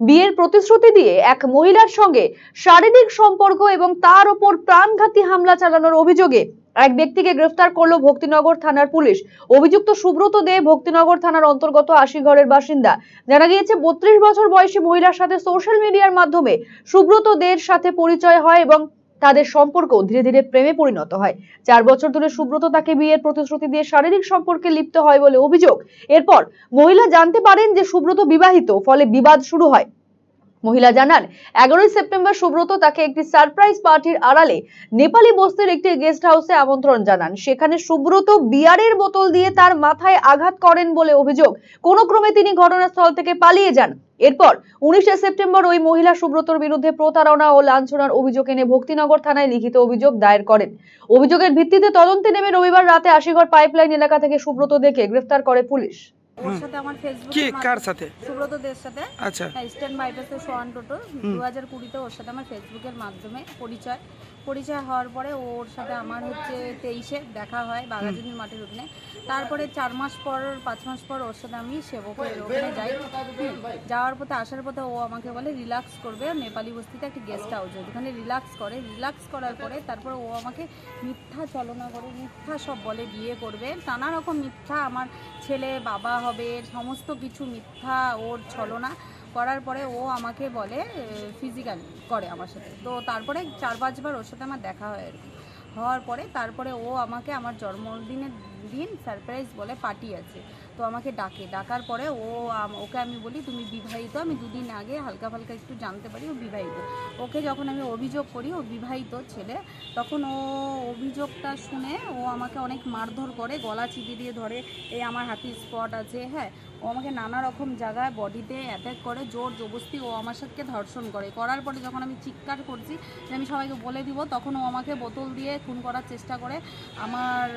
বিয়ের প্রতিশ্রুতি দিয়ে এক মহিলার সঙ্গে শারীরিক সম্পর্ক এবং তার ওপর প্রাণঘাতী হামলা চালানোর অভিযোগে এক ব্যক্তিকে গ্রেফতার করল ভক্তিনগর থানার পুলিশ। অভিযুক্ত সুব্রত দে ভক্তিনগর থানার অন্তর্গত আশিঘরের বাসিন্দা। জানা গিয়েছে, বত্রিশ বছর বয়সী মহিলার সাথে সোশ্যাল মিডিয়ার মাধ্যমে সুব্রত দের সাথে পরিচয় হয় এবং তাদের সম্পর্ক ধীরে ধীরে প্রেমে পরিণত হয়। চার বছর ধরে সুব্রত তাকে বিয়ের প্রতিশ্রুতি দিয়ে শারীরিক সম্পর্কে লিপ্ত হয় বলে অভিযোগ। এরপর মহিলা জানতে পারেন যে সুব্রত বিবাহিত, ফলে বিবাদ শুরু হয়। মহিলা জানান, এগারোই সেপ্টেম্বর সুব্রত তাকে একটি সারপ্রাইজ পার্টির আড়ালে নেপালি বস্তির একটি গেস্ট হাউসে আমন্ত্রণ জানান। সেখানে সুব্রত বিয়ারের বোতল দিয়ে তার মাথায় আঘাত করেন বলে অভিযোগ। কোনো ক্রমে তিনি ঘটনাস্থল থেকে পালিয়ে যান। এরপর উনিশে সেপ্টেম্বর ওই মহিলা সুব্রতর বিরুদ্ধে প্রতারণা ও লাঞ্ছনার অভিযোগ এনে ভক্তিনগর থানায় লিখিত অভিযোগ দায়ের করেন। অভিযোগের ভিত্তিতে তদন্তে নেমে রবিবার রাতে আশিগড় পাইপলাইন এলাকা থেকে সুব্রত দেখে গ্রেফতার করে পুলিশ। ওর সাথে আমার ফেসবুক কে? কার সাথে? সুব্রত দের সাথে। আচ্ছা। বাইপাসে সোয়ান টোটো দু হাজার কুড়িতে ওর সাথে আমার ফেসবুকের মাধ্যমে পরিচয়। পরিচয় হওয়ার পরে ওর সাথে আমার হচ্ছে তেইশে দেখা হয় বাঘাজুনির মাঠের ওখানে। তারপরে চার মাস পর পাঁচ মাস পর ওর সাথে আমি সেবকের ওখানে যাই। যাওয়ার পথে আসার পথে ও আমাকে বলে রিল্যাক্স করবে নেপালি বস্তিতে একটা গেস্ট হাউস ওখানে রিল্যাক্স করে। রিল্যাক্স করার পরে তারপর ও আমাকে মিথ্যা চলনা করে মিথ্যা সব বলে বিয়ে করবে। নানা রকম মিথ্যা আমার ছেলে বাবা হবে সমস্ত কিছু মিথ্যা ওর ছলনা। করার পরে ও আমাকে বলে ফিজিক্যাল করে আমার সাথে। তো তারপরে চার পাঁচবার ওর সাথে আমার দেখা হয় আর কি। হওয়ার পরে তারপরে ও আমাকে আমার জন্মদিনের দিন সারপ্রাইজ বলে পার্টি আছে। তো আমাকে ডাকে। ডাকার পরে ও ওকে আমি বলি, তুমি বিবাহিত, আমি দুদিন আগে হালকা ফালকা একটু জানতে পারি, ও বিবাহিত। ওকে যখন আমি অভিযোগ করি, ও বিবাহিত ছেলে, তখন ও অভিযোগটা শুনে ও আমাকে অনেক মারধর করে, গলা চিপে দিয়ে ধরে, এই আমার হাতি স্পট আছে। হ্যাঁ ও আমাকে নানা রকম জায়গায় বডিতে অ্যাটাক করে, জোর জবস্তি ও আমার সাথে ধর্ষণ করে। করার পরে যখন আমি চিৎকার করছি যে আমি সবাইকে বলে দিব, তখন ও আমাকে বোতল দিয়ে খুন করার চেষ্টা করে, আমার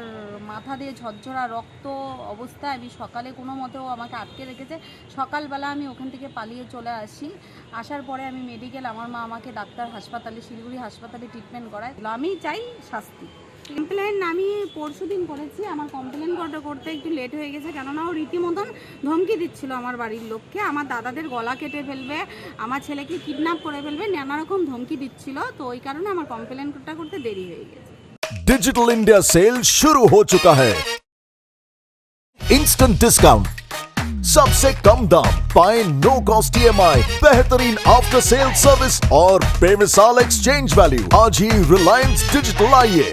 মাথা দিয়ে ঝরঝরা রক্ত অবস্থায় আমি সকালে কোনো মতে ও আমাকে আটকে রেখেছে। সকালবেলা আমি ওখান থেকে পালিয়ে চলে আসি। আসার পরে আমি মেডিকেল আমার মা আমাকে ডাক্তার হাসপাতালে, শিলিগুড়ি হাসপাতালে ট্রিটমেন্ট করায়। আমি চাই শাস্তি। কমপ্লেন আমি পরশু দিন করেছি। আমার কমপ্লেন করতে করতে একটু লেট হয়ে গেছে। কেননা ও রীতিমতন ধমকি দিচ্ছিল আমার বাড়ির লোককে। আমার দাদাদের গলা কেটে ফেলবে, আমার ছেলেকে কিডন্যাপ করে ফেলবে, নানা রকম ধমকি দিচ্ছিল। তো ওই কারণে আমার কমপ্লেনটা করতে দেরি হয়ে গেছে। डिजिटल इंडिया सेल शुरू हो चुका है। इंस्टेंट डिस्काउंट सबसे कम दाम पाए नो कॉस्ट ईएमआई बेहतरीन आफ्टर सेल सर्विस और बेमिसाल एक्सचेंज वैल्यू आज ही रिलायंस डिजिटल आइए।